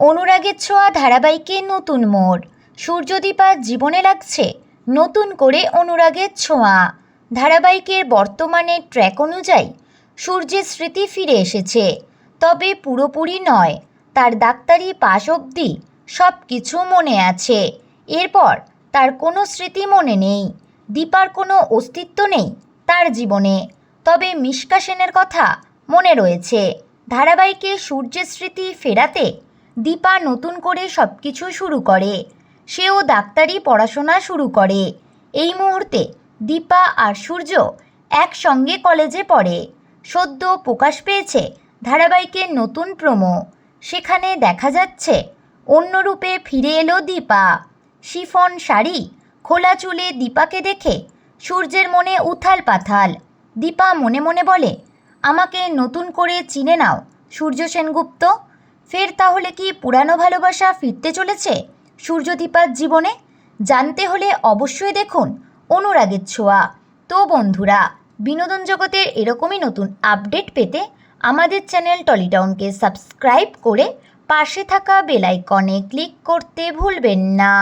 অনুরাগের ছোঁয়া ধারাবাহিকে নতুন মোড়। সূর্যদীপা জীবনে লাগছে নতুন করে অনুরাগের ছোঁয়া। ধারাবাহিকের বর্তমানে ট্র্যাক অনুযায়ী সূর্যের স্মৃতি ফিরে এসেছে। তবে পুরোপুরি নয়, তার ডাক্তারি পাশ অবধি সব কিছু মনে আছে। এরপর তার কোনো স্মৃতি মনে নেই, দীপার কোনো অস্তিত্ব নেই তার জীবনে। তবে মিশকা সেনের কথা মনে রয়েছে, ধারাবাহিকে সূর্যের স্মৃতি ফেরাতে দীপা নতুন করে সব কিছু শুরু করে। সেও ডাক্তারি পড়াশোনা শুরু করে। এই মুহূর্তে দীপা আর সূর্য একসঙ্গে কলেজে পড়ে। সদ্য প্রকাশ পেয়েছে ধারাবাহিকের নতুন প্রোমো। সেখানে দেখা যাচ্ছে অন্য রূপে ফিরে এলো দীপা। শিফন শাড়ি খোলা চুলে দীপাকে দেখে সূর্যের মনে উথাল পাথাল। দীপা মনে মনে বলে, আমাকে নতুন করে চিনে নাও, সূর্য সেনগুপ্ত। ফের তাহলে কি পুরানো ভালোবাসা ফিরতে চলেছে? সূর্যদীপার জীবনে? জানতে হলে অবশ্যই দেখুন অনুরাগের ছোঁয়া। তো বন্ধুরা, বিনোদন জগতের এরকমই নতুন আপডেট পেতে আমাদের চ্যানেল টলিটাউনকে সাবস্ক্রাইব করে পাশে থাকা বেলাইকনে ক্লিক করতে ভুলবেন না।